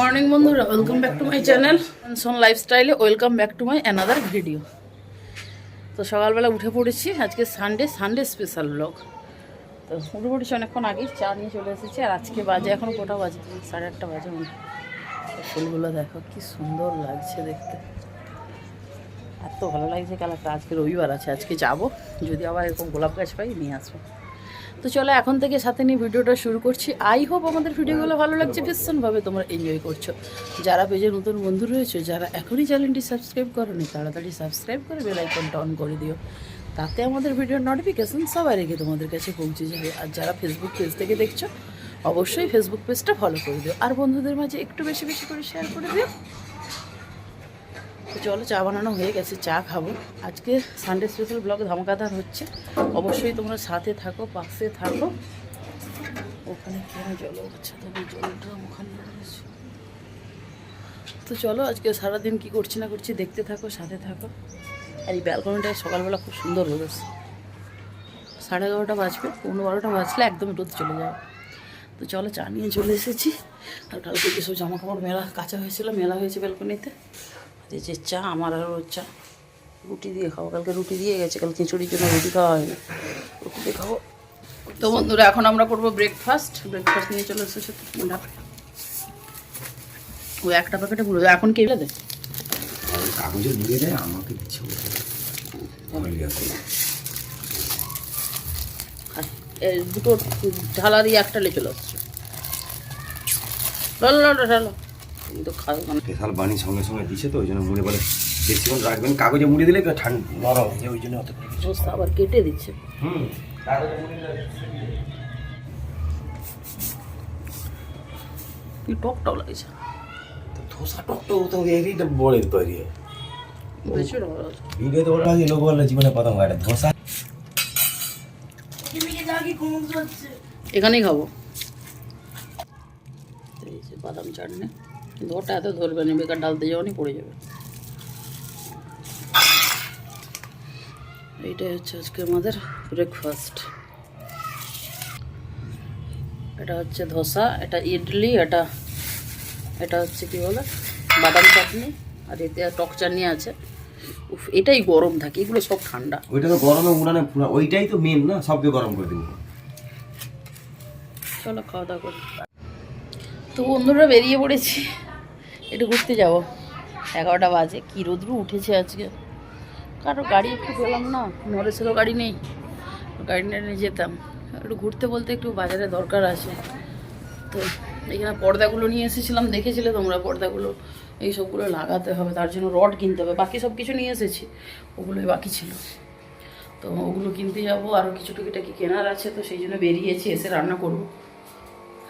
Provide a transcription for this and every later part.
Morning বন্ধুরা welcome back to my channel সোন লাইফস্টাইলে welcome back to my another video তো সকালবেলা উঠে পড়েছি, আজকে সানডে সানডে স্পেশাল ব্লগ তো উঠে পড়েছি অনেকক্ষণ আগেই, চা নিয়ে চলে এসেছি, আর আজকে বাজে, এখন কোটা বাজে? সাড়ে আটটা বাজে মনে। ফুলগুলো দেখো, কি সুন্দর লাগছে দেখতে। এত ভালো লাগছে কালারটা আজকে রবিবার আছে, আজকে যাব, যদি আবার এরকম গোলাপ গাছ পাই, নিয়ে আসব। তো চলো এখন থেকে সাথে নিয়ে ভিডিওটা শুরু করছি। আই হোপ আমাদের ভিডিওগুলো ভালো লাগছে। ভীষণভাবে তোমরা এনজয় করছ। যারা পেজে নতুন বন্ধু রয়েছে যারা এখনই চ্যানেলটি সাবস্ক্রাইব করোনি তাড়াতাড়ি সাবস্ক্রাইব করে বেল আইকনটা অন করে দিও। তাতে আমাদের ভিডিওর নোটিফিকেশন সবার আগে তোমাদের কাছে পৌঁছে যাবে। আর যারা ফেসবুক পেজ থেকে দেখছ অবশ্যই ফেসবুক পেজটা ফলো করে দিও। আর বন্ধুদের মাঝে একটু বেশি বেশি করে শেয়ার করে দিও। তো চলো চা বানানো হয়ে গেছে, চা খাব। আজকে সানডে স্পেশাল ব্লগ ধামাকাদার হচ্ছে। অবশ্যই তোমরা সাথে থাকো, পাশে থাকো। ওখানে কেন জল হচ্ছে? তবে জলটা ওখানে তো চলো আজকে সারাদিন কি করছি না করছি দেখতে থাকো, সাথে থাকো। আর এই ব্যালকনিটায় সকালবেলা খুব সুন্দর রোদ আছে সাড়ে এগারোটা বাজবে পনেরো বারোটা বাজলে একদম রোদ চলে যাবে। তো চলো চা নিয়ে চলে এসেছি। আর কালকে কিছু জামা কাপড় মেলা, কাঁচা হয়েছিল, মেলা হয়েছে ব্যালকনিতে এই যে চা আমার আর ওর চা। রুটি দিয়ে খাব। কালকে রুটি দিয়ে গেছে কাল খিচুড়ির জন্য রুটি খাওয়া হয়নি রুটি দিয়ে খাব। তো বন্ধুরা এখন আমরা করব ব্রেকফাস্ট ব্রেকফাস্ট নিয়ে চলে এসেছে ও একটা প্যাকেটে পুরো এখন কে দে আর কাগজে মুড়ে দেয় আমাকে দিচ্ছে আর এই দুটো ঢালা দিয়ে একটা লে চলে আসছে। ঢালো ঢালো কিন্তু খাবে মানে। স্পেশাল বানি সঙ্গে সঙ্গে দিছে তো ওই জন্য মুড়ে বলে বেশিক্ষণ রাখবেন। কাগজে মুড়ে দিলে ঠান্ডা নরম হয়ে যায়, ওই জন্য অত আবার কেটে দিচ্ছে। হুম কাগজে মুড়ে কি টক টক লাগছে। তো ধোসা টকটো তো এরিটা বড়ের তৈরি ভিডিওতে ওটা লোক বললে জীবনে প্রথম একটা ধোসা। এখানেই খাব। বাদাম চাটনি। ওটা এত ধরবে না বেকার ডালতে যাওয়ানি পড়ে যাবে। এইটাই হচ্ছে আজকে আমাদের ব্রেকফাস্ট এটা হচ্ছে ধোসা এটা ইডলি এটা এটা হচ্ছে কি বলে বাদাম চাটনি আর এতে টক চাটনি আছে। উফ এটাই গরম থাকে এগুলো সব ঠান্ডা। ওইটা তো গরমে উনানে পুরো ওইটাই তো মেন না সবকে গরম করে দেবো। চলো খাওয়া দাওয়া করি। তো বন্ধুরা বেরিয়ে পড়েছি। একটু ঘুরতে যাব। এগারোটা বাজে। কী রোদ্রু উঠেছে আজকে? কারও গাড়ি একটু পেলাম না নরেশেরও গাড়ি নেই। গাড়ি নিয়ে যেতাম। একটু ঘুরতে বলতে একটু বাজারে দরকার আছে। তো এখানে পর্দাগুলো নিয়ে এসেছিলাম, দেখেছিলে তোমরা পর্দাগুলো? এই সবগুলো লাগাতে হবে, তার জন্য রড কিনতে হবে। বাকি সব কিছু নিয়ে এসেছি, ওগুলোই বাকি ছিল। তো ওগুলো কিনতে যাব। আরও কিছু টুকিটাকি কেনার আছে, তো সেই জন্য বেরিয়েছি, এসে রান্না করব।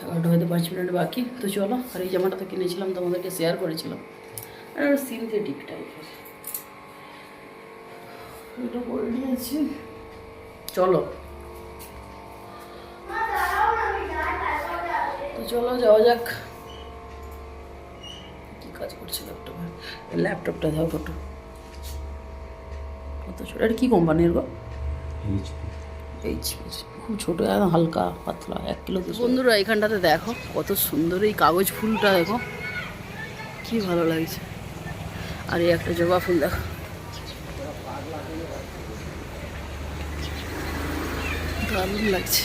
এগারোটা হয়তো পাঁচ মিনিট বাকি। তো চলো আর এই জামাটা তো কিনেছিলাম তোমাদেরকে শেয়ার করেছিলাম। আর সিনথেটিক টাইপের এটা নিয়েছি। চলো। তো চলো যাওয়া যাক। কি কাজ করছে ল্যাপটপে ল্যাপটপটা দাও ফটো। কত ছোট এটা কী কোম্পানির গো? এইচপি এইচপি খুব ছোটো হালকা, পাতলা, এক কিলো বন্ধুরা, এখানটাতে দেখো, কত সুন্দর এই কাগজ ফুলটা, দেখো। কি ভালো লাগছে। আর এই একটা জবা ফুল, দেখো। দারুণ লাগছে।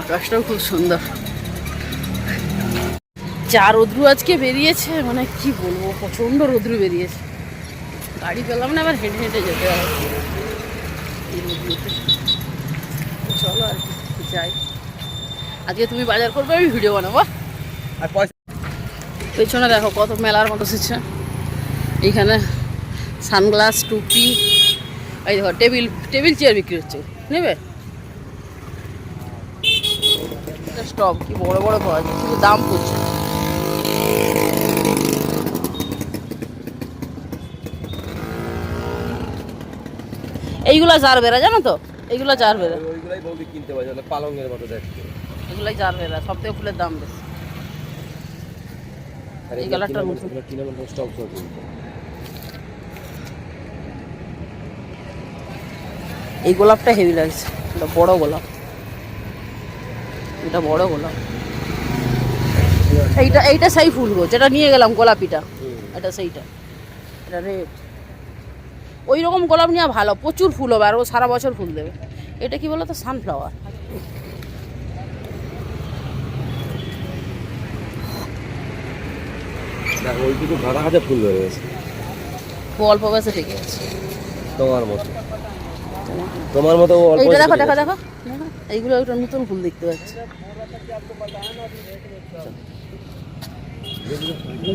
আকাশটাও খুব সুন্দর। যা রোদ্রু আজকে বেরিয়েছে মানে কি বলব, প্রচণ্ড রোদ্রু বেরিয়েছে। গাড়ি পেলাম না আবার হেঁটে হেঁটে যেতে হবে। এই রোদ্রুতে তো চলো আর কি যাই আজকে তুমি বাজার করবে আমি ভিডিও বানাবো। আর পয়সা পেছনে দেখো কত মেলার মতো এসেছে এইখানে সানগ্লাস টুপি এই দেখো টেবিল টেবিল চেয়ার বিক্রি হচ্ছে। নেবে? স্টপ কি বড় বড় পাওয়া যায় কিন্তু দাম পড়ছে এইগুলা চার বেড়া জানো তো? এইগুলা চার বেড়া। ওইগুলাই বৌদি কিনতে পারে পালঙ্গের মতো দেখতে। এগুলাই চার বেড়া সব থেকে ফুলের দাম বেশি। এই করে এই গোলাপটা হেভি লাগছে এটা বড় গোলাপ। এটা বড় গোলাপ। এইটা এইটা সেই ফুল গো যেটা নিয়ে গেলাম গোলাপিটা। এটা সেইটা। এটা রেড ওই রকম গোলাপ নিয়ে ভালো প্রচুর ফুল হবে আর ও সারা বছর ফুল দেবে। এটা কি বলো তো সানফ্লাওয়ার ওইটুকু গাঁদা হাজার ফুল ধরে গেছে। অল্প বয়সে ঠেকে আছে তোমার মতো। তোমার মতো অল্প এইটা দেখো বয়সে দেখো দেখো দেখো। এইগুলো একটা নতুন ফুল দেখতে পাচ্ছি।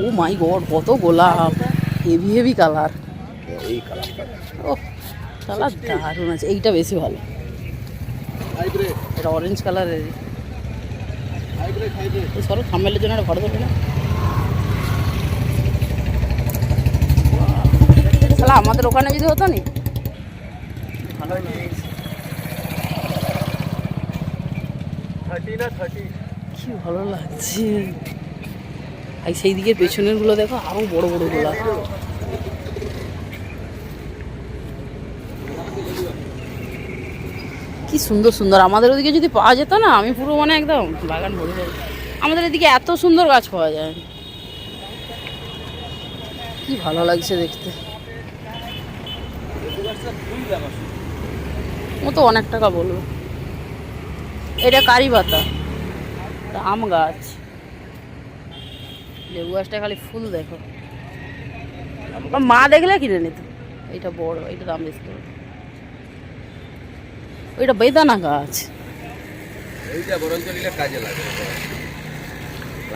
ও মাই গড কত গোলাপ। Heavy heavy colour. এই কালারটা। ও কালার দারুণ আছে। এইটা বেশি ভালো। এটা অরেঞ্জ কালারের সরো থাম্বেলের জন্য একটা ফটো দেবে না? শালা আমাদের ওখানে যদি হতো নি। ভালো কি ভালো লাগছে। আর সেই দিকে পেছনেরগুলো দেখো আরও বড় বড় গোলাপ কি সুন্দর সুন্দর। আমাদের ওদিকে যদি পাওয়া যেত না আমি পুরো মানে একদম বাগান ভরে যাবে আমাদের এদিকে এত সুন্দর গাছ পাওয়া যায়। কি ভালো লাগছে দেখতে। ও তো অনেক টাকা বলব এটা কারি পাতা আম গাছ। লেবু গাছটা খালি ফুল দেখো। মা দেখলে কিনে নিত। এটা বড় এটা দাম বেশি। ওইটা বেদানা গাছ। এইটা কাজে লাগে।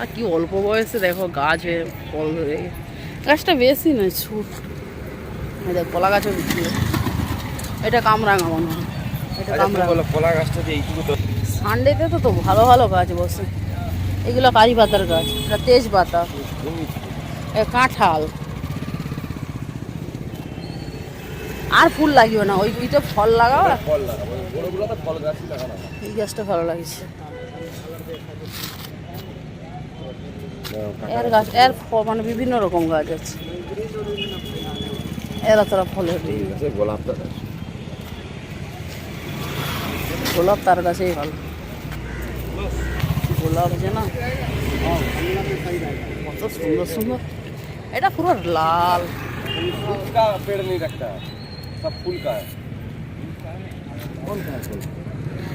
আর কি অল্প বয়সে দেখো গাছ হয়ে ফল ধরে গাছটা বেশি নয় ছোট। কলা গাছও বিক্রি। এটা কামরাঙা মনে হয়। এটা আচ্ছা কলা গাছটা এইটুকু তো সানডেতে তো তো ভালো ভালো গাছ বসে। এগুলো কারি পাতার গাছ এটা তেজপাতা এ কাঁঠাল। আর ফুল লাগিও না ওই দুইটা ফল লাগাও ফল লাগাবো বড়গুলো তো ফল গাছই লাগানো এই গাছটা ভালো লাগছে। এর গাছ এর মানে বিভিন্ন রকম গাছ আছে। এরা তোরা ফলের। গোলাপটা গাছ গোলাপ তার গাছেই ভালো গোলাপ আছে না কত সুন্দর সুন্দর এটা পুরো লাল फूल का पेड़ नहीं रखता सब फूल का है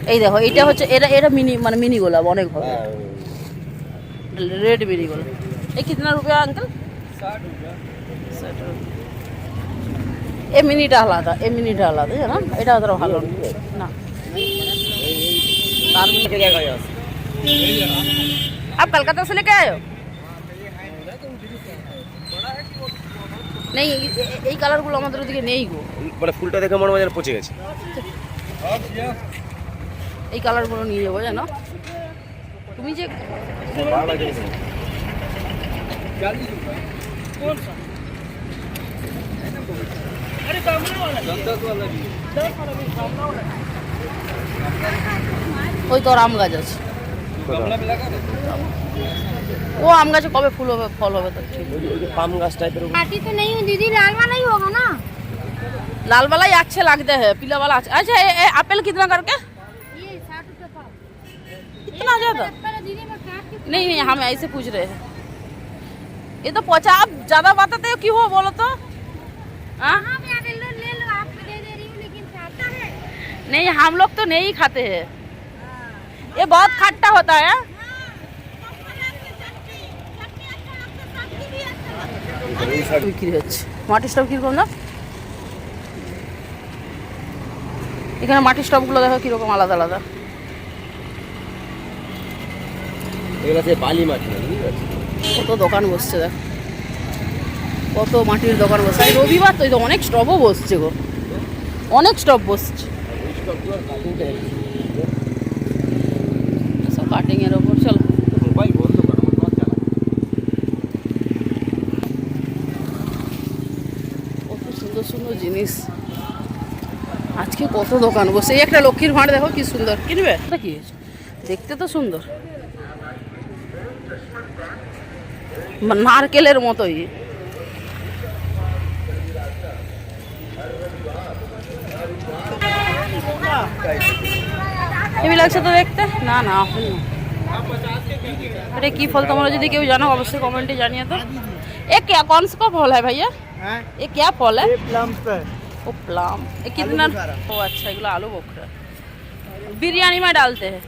এই দেখো এইটা হচ্ছে এটা এটা মিনি মানে মিনি গোলাপ অনেক হবে हाँ, रेड मिनी गोल्ड ये कितना रुपया अंकल এ মিনিটা আলাদা এ মিনিটা আলাদা জানো এটা অতটা ভালো না তার लेके जाएगा यहाँ से। आप कलकत्ता से लेके आए हो নেই এই- এই- এই কালারগুলো আমাদের ওদিকে নেই গো মানে ফুলটা দেখে মনে হয় যেন পচে গেছে এই কালারগুলো নিয়ে যাবো জানো তুমি যে ভালো লাগছে না কিন্তু। ওই তোর আম গাছ আছে ও আম গাছে কবে ফুল হবে ফল হবে তো ঠিক ওই যে- ওই যে পাম গাছ টাইপের पार्टी तो नहीं हुई दीदी लाल वाला ही होगा ना लाल वाला ही अच्छे लगते हैं पीला वाला अच्छा अच्छा ये, ये एप्पल कितना करके ये साठ रुपये पाव इतना ज्यादा पर दीदी मैं काट के नहीं नहीं हम ऐसे पूछ रहे हैं ये तो पचा आप ज्यादा बताते हो क्यों हो बोलो तो हाँ हाँ मैं आगे लो ले लो आपको दे दे रही हूँ लेकिन चाहता है नहीं हम लोग तो नहीं खाते हैं ये बहुत खट्टा होता है বিক্রি হচ্ছে মাটির স্টপ কিরকম না এখানে মাটির স্টপগুলো দেখো কিরকম আলাদা আলাদা এগুলো হচ্ছে বালি মাটি না, বুঝতে পারছো? কত দোকান বসছে দেখ কত মাটির দোকান বসছে এই রবিবার তো এই তো অনেক স্টপও বসছে গো অনেক স্টপ বসছে এর ওপর চলো। কত সুন্দর সুন্দর জিনিস। আজকে কত দোকান বসে। একটা লক্ষ্মীর ভাঁড় দেখো কি সুন্দর। কিনবে? কি? দেখতে তো সুন্দর। নারকেলের মতোই। হেবি লাগছে তো দেখতে? না না। এখন না अरे की फल তোমরা যদি কেউ জানো অবশ্যই কমেন্টে জানিয়ে তো ये क्या कौन सा फल है भैया ये क्या फल है वो प्लम ये कितना ओ अच्छा एगुलो आलू बोखरा बिरयानी में डालते हैं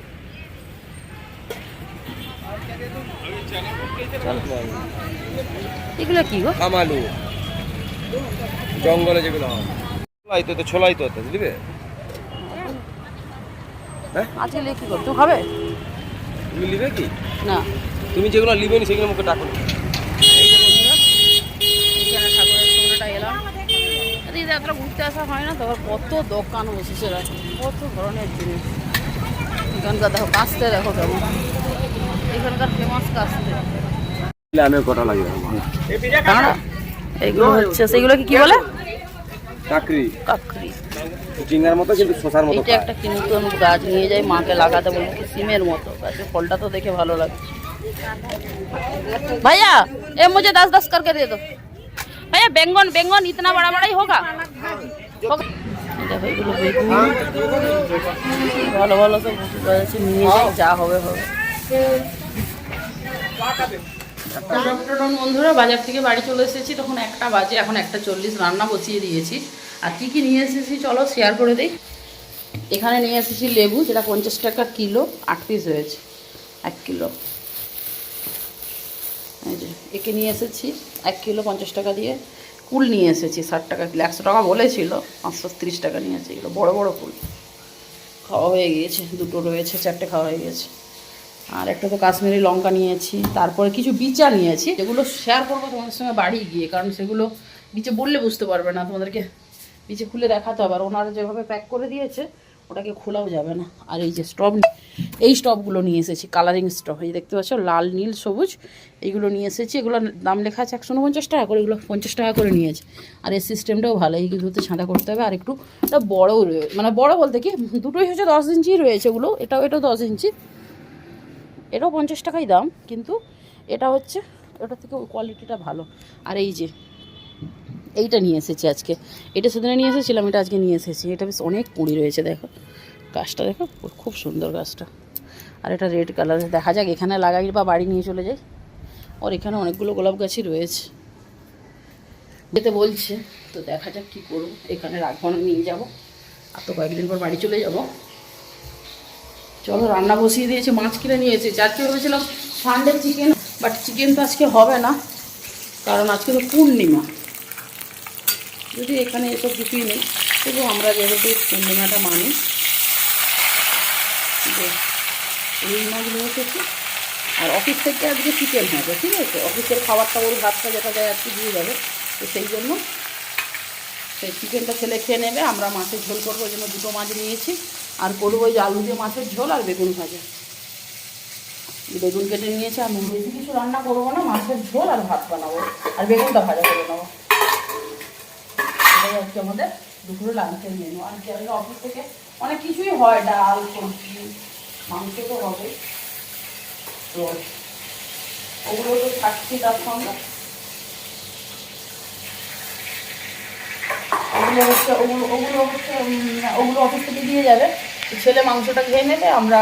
এগুলো কি গো কামালু জঙ্গলে যেগুলো হয় ছোলাই তো ছোলাই তো বুঝলিবে আজকে লে কি করো তুই খাবে তুমি নিবে কি? না। তুমি যেগুলো নিবে নি সেগুলো মুখে ডাকো যাত্রা ঘুরতে আসা হয় না। তখন কত দোকান বসেছে কত ধরনের জিনিস এখানকার দেখো কাস্তে দেখো কেমন এখানকার ফেমাস কাস্তে এইগুলো হচ্ছে সেগুলো কি কি বলে? চাকরি। কাকড়ি ঝিঙ্গার মতো কিন্তু শশার মতো এটা একটা কিন্তু আমি গাছ নিয়ে যাই মাকে লাগাতে বলব কি সিমের মতো। গাছের ফলটা তো দেখে ভালো লাগে ভাইয়া এ মুঝে দাস দাস করকে দিয়ে দো। ভাইয়া বেঙ্গন বেঙ্গন ইতনা বড়া বড়াই হোগা। ভালো ভালো সব আছে নিয়ে যাই যা হবে হবে। বন্ধুরা বাজার থেকে বাড়ি চলে এসেছি তখন একটা বাজে এখন একটা চল্লিশ রান্না বসিয়ে দিয়েছি। আর কী কী নিয়ে এসেছি চলো শেয়ার করে দিই। এখানে নিয়ে এসেছি লেবু, যেটা পঞ্চাশ টাকা কিলো, আট পিস হয়েছে, এক কিলো। একে নিয়ে এসেছি, এক কিলো পঞ্চাশ টাকা দিয়ে। কুল নিয়ে এসেছি, ষাট টাকা কিলো, একশো টাকা বলেছিল, পাঁচশো তিরিশ টাকা নিয়েছে এগুলো বড়ো বড়ো কুল। খাওয়া হয়ে গিয়েছে, দুটো রয়েছে, চারটে খাওয়া হয়ে গিয়েছে। আর একটা তো কাশ্মীরি লঙ্কা নিয়েছি, তারপরে কিছু বিচা নিয়েছি, যেগুলো শেয়ার করব তোমাদের সঙ্গে বাড়ি গিয়ে, কারণ সেগুলো নিচে বললে বুঝতে পারবে না তোমাদেরকে। নিচে খুলে দেখাতে হবে আর ওনারা যেভাবে প্যাক করে দিয়েছে, ওটাকে খোলাও যাবে না। আর এই যে স্টপ এই স্টপগুলো নিয়ে এসেছি কালারিং স্টপ এই দেখতে পাচ্ছ, লাল, নীল, সবুজ, এইগুলো নিয়ে এসেছি। এগুলো দাম লেখা আছে একশো উনপঞ্চাশ টাকা করে, এগুলো পঞ্চাশ টাকা করে নিয়েছে। আর এই সিস্টেমটাও ভালো এইগুলোতে ছাঁটা করতে হবে। আর একটু বড়ও রয়েছে মানে বড় বলতে কি, দুটোই হচ্ছে দশ ইঞ্চি রয়েছে এগুলো, এটাও এটাও দশ ইঞ্চি। এটাও পঞ্চাশ টাকাই দাম, কিন্তু এটা হচ্ছে ওটা থেকে কোয়ালিটিটা ভালো। আর এই যে এইটা নিয়ে এসেছি আজকে। এটা সেদিনে নিয়ে এসেছিলাম, এটা আজকে নিয়ে এসেছি। এটা বেশ অনেক কুড়ি রয়েছে, দেখো। গাছটা দেখো, খুব সুন্দর গাছটা। আর এটা রেড কালার। দেখা যাক, এখানে লাগাই বা বাড়ি নিয়ে চলে যাই। ওর এখানে অনেকগুলো গোলাপ গাছই রয়েছে। যেতে বলছে, তো দেখা যাক কী করব। এখানে রাখব না নিয়ে যাব। আর তো কয়েকদিন পর বাড়ি চলে যাব। চলো, রান্না বসিয়ে দিয়েছে, মাছ কিনে নিয়ে এসেছি। আজকে ভেবেছিলাম সানডে চিকেন বাট চিকেন তো আজকে হবে না। কারণ আজকে তো পূর্ণিমা। যদি এখানে এসব কিছুই নেই, তবু আমরা যেহেতু পূর্ণিমাটা মানি রুই মাছগুলো এসেছি। আর অফিস থেকে আজকে চিকেন হবে ঠিক আছে, অফিসের খাবারটা ওর ভাতটা যেটা যায় আজকে দিয়ে যাবে। তো সেই জন্য সেই চিকেনটা ছেলে খেয়ে নেবে, আমরা মাছের ঝোল করব জন্য দুটো মাছ নিয়েছি। আর করব ওই আলু দিয়ে মাছের ঝোল আর বেগুন ভাজা। বেগুন কেটে নিয়েছি, আর বেশি কিছু রান্না করব না, মাছের ঝোল আর ভাত বানাবো, আর বেগুনটা ভাজা করে নেব। এটাই হচ্ছে আমাদের দুপুরে লাঞ্চের মেনু আর কি আমাদের অফিস থেকে অনেক কিছুই হয়, ডাল, সবজি, মাংস তো হবে। তো ওগুলো তো থাকছি তার সঙ্গে। ওগুলো হচ্ছে, ওগুলো ওগুলো হচ্ছে ওগুলো অফিস থেকে দিয়ে যাবে। ছেলে মাংসটা খেয়ে নেবে, আমরা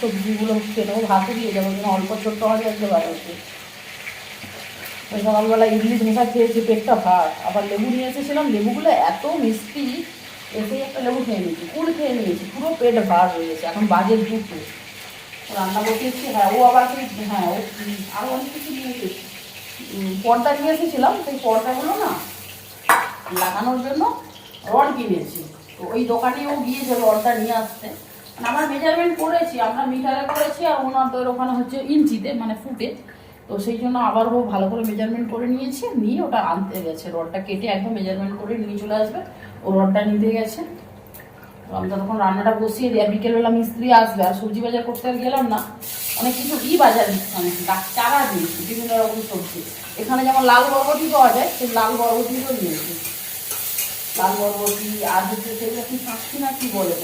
সবজিগুলো খেয়ে নেব, ভাতও দিয়ে যাব যেন অল্প ছোট্ট আজকে বাড়াচ্ছি ওই সকালবেলা ইডলি ধোসা খেয়েছি, পেটটা ভাত। আবার লেবু নিয়ে এসেছিলাম, লেবুগুলো এত মিষ্টি এসেই একটা লেবু খেয়ে নিয়েছি কুল খেয়ে নিয়েছি, পুরো পেট ভার রয়েছে এখন বাজে দুটো। রান্না বসিয়েছি হ্যাঁ ও আবার হ্যাঁ ও আরও অনেক কিছু নিয়ে এসেছি। পর্দা নিয়ে এসেছিলাম, সেই পর্দাগুলো না লাগানোর জন্য রড কিনেছি। তো ওই দোকানে ও গিয়েছে রডটা নিয়ে আসতে। মানে আমরা মেজারমেন্ট করেছি, আমরা মিটারে করেছি আর ওনাদের ওখানে হচ্ছে ইঞ্চিতে মানে ফুটে। তো সেই জন্য আবার ও ভালো করে মেজারমেন্ট করে নিয়েছে, নিয়ে ওটা আনতে গেছে। রডটা কেটে একদম মেজারমেন্ট করে নিয়ে চলে আসবে। ও রডটা নিতে গেছে। তো আমরা তখন রান্নাটা বসিয়ে দিই। বিকেলবেলা মিস্ত্রি আসবে। আর সবজি বাজার করতে আর গেলাম না। অনেক কিছু ই বাজার মানে গাছ চারা দিয়েছি, বিভিন্ন রকম সবজি। এখানে যেমন লাল বরবটি পাওয়া যায়, সেই লাল বরবটিও নিয়েছি লাল বরবটি, আর হচ্ছে সেগুলো কি শাঁসি না কি বলে?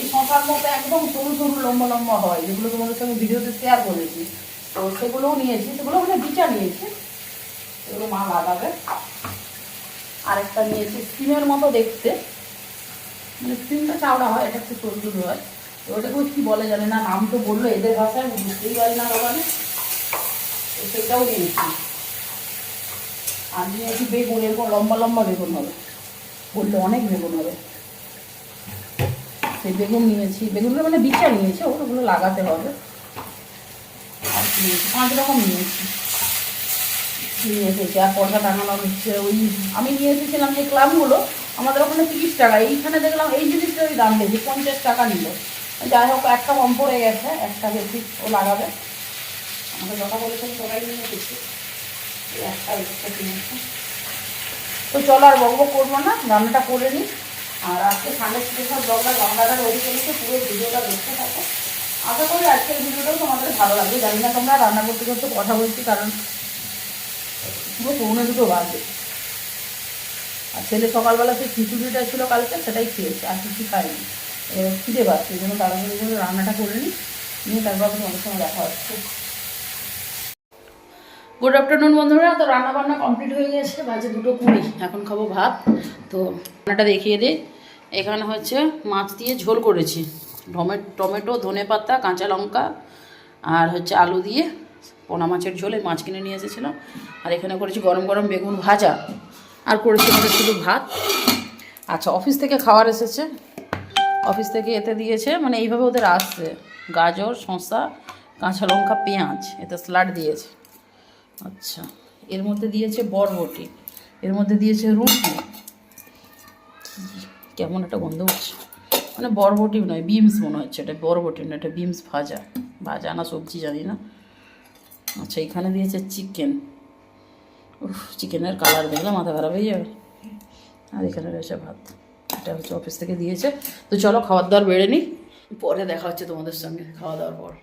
এই শশার মতো একদম সরু সরু লম্বা লম্বা হয়, যেগুলো তোমাদের সঙ্গে ভিডিওতে শেয়ার করেছি। তো সেগুলোও নিয়েছি, সেগুলো মানে বিচা নিয়েছি। সেগুলো মা লাগাবে আরেকটা নিয়েছি সিমের মতো দেখতে। মানে সিমটা চাওড়া হয়, এটা একটু সরু হয়। ওটাকে কি বলে জানে না, নাম তো বলল এদের ভাষায়, আমি বুঝতেই পারি না দোকানে তো সেটাও নিয়েছি। আর নিয়েছি বেগুন, এরকম লম্বা লম্বা বেগুন হবে। বললে অনেক বেগুন হবে। সেই বেগুন নিয়েছি। বেগুনগুলো মানে বিচা নিয়েছে, ওগুলো লাগাতে হবে। নিয়েছি, পাঁচ রকম নিয়েছি। নিয়ে এসেছি আর পর্দা টাঙানো হচ্ছে, ওই আমি নিয়ে এসেছিলাম যে ক্লাবগুলো, আমাদের ওখানে তিরিশ টাকা, এইখানে দেখলাম এই জিনিসটারই দাম বেশি, পঞ্চাশ টাকা নিল। যাই হোক, একটা কম পড়ে গেছে, একটা বেশি ও লাগাবে। আমাকে যটা বলেছেন সবাই নিয়ে এসেছি। একটা এক্সট্রা কিনেছে। তো চলো আর বকবক করব না, রান্নাটা করে নিই। আর আজকে সানডে স্পেশাল ব্লগটা রান্নাটা রেডি করেছে পুরো ভিডিওটা দেখতে থাকো। আশা করি আজকের ভিডিওটাও তোমাদের ভালো লাগবে। জানি না তোমরা রান্না করতে করতে কথা বলছি, কারণ পুরো পৌনে দুটো বাজে। আর ছেলে সকালবেলা সেই খিচুড়িটা ছিল কালকে, সেটাই খেয়েছে, আর কিছু এবার খিদে পাচ্ছে, এই জন্য তাড়াতাড়ি করে রান্নাটা করে নিই, নিয়ে তারপর তোমাদের সঙ্গে দেখা হচ্ছে। গুড আফটারনুন বন্ধুরা। তো রান্না বান্না কমপ্লিট হয়ে গেছে, বাজে দুটো কুড়ি। এখন খাব ভাত। তো রান্নাটা দেখিয়ে দিই এখানে হচ্ছে মাছ দিয়ে ঝোল করেছি। টমেটো ধনে পাতা কাঁচা লঙ্কা আর হচ্ছে আলু দিয়ে পোনা মাছের ঝোলে মাছ কিনে নিয়ে এসেছিলাম আর এখানে করেছি গরম গরম বেগুন ভাজা। আর করেছি আমাদের শুধু ভাত। আচ্ছা অফিস থেকে খাওয়ার এসেছে। অফিস থেকে এতে দিয়েছে মানে এইভাবে ওদের আসছে। গাজর, শসা, কাঁচা লঙ্কা, পেঁয়াজ, এতে স্যালাড দিয়েছে। আচ্ছা এর মধ্যে দিয়েছে বরবটি। এর মধ্যে দিয়েছে রুটি। কেমন একটা গন্ধ হচ্ছে। মানে বরবটি নয়, বিমস মনে হচ্ছে এটা, বরবটি নয়, এটা বিমস ভাজা। ভাজা না সবজি জানি না। আচ্ছা এখানে দিয়েছে চিকেন চিকেনের কালার দেখলে মাথা খারাপ হয়ে যাবে। আর এখানে রয়েছে ভাত। এটা হচ্ছে অফিস থেকে দিয়েছে। তো চলো খাবার দাবার বেড়ে নিই। পরে দেখা হচ্ছে তোমাদের সঙ্গে, খাওয়া দাওয়ার পর।